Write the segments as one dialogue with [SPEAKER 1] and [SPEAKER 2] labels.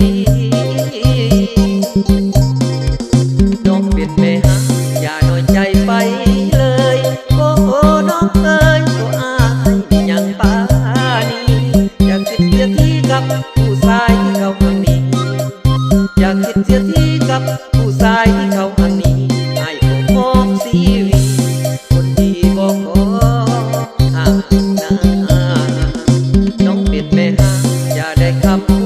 [SPEAKER 1] ดีน้องเป็นแม่ฮะอย่าน้อใจไปเลยโอ้น้องเอ้ยตัอายยังปานีอย่าคิดเสียทีกับผู้ชายที่เขาหันนี้อย่าคิดเสียทีกับผู้ชายที่เขาหันนี้ไอ้โอ้สีวีคนดีบอกอ่างนะน้องเป็นแม่ฮะอย่าได้คำ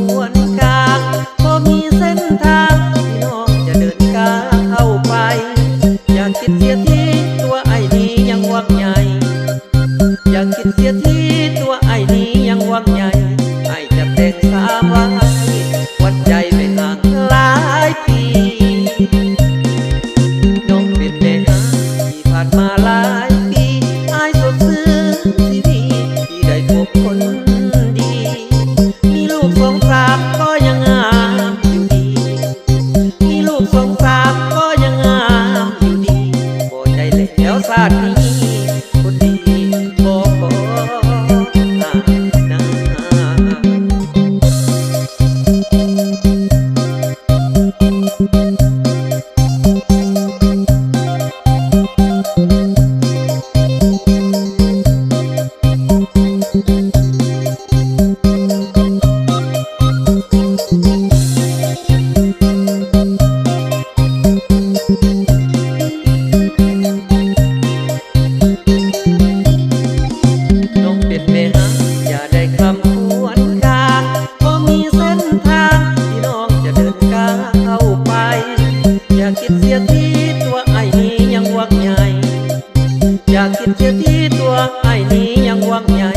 [SPEAKER 1] อยากกินเชื้อที่ตัวไอ้นี้ยังหวังใหญ่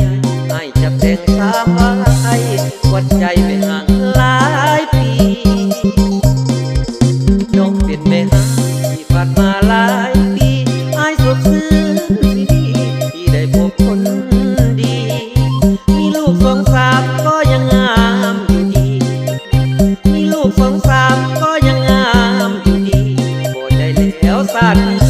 [SPEAKER 1] ไอ้จะแต่งตามว่ไอ้วัดใจไปห่างหลายปีนกเป็นแม่ที่ผ่านมาหลายปีไอ้สุขซื้อที่ได้พบคนดี มีลูกสองสามก็ยังงามอยู่ดี มีลูกสองสามก็ยังงามอยู่ดีโบ่ได้แล้วสัก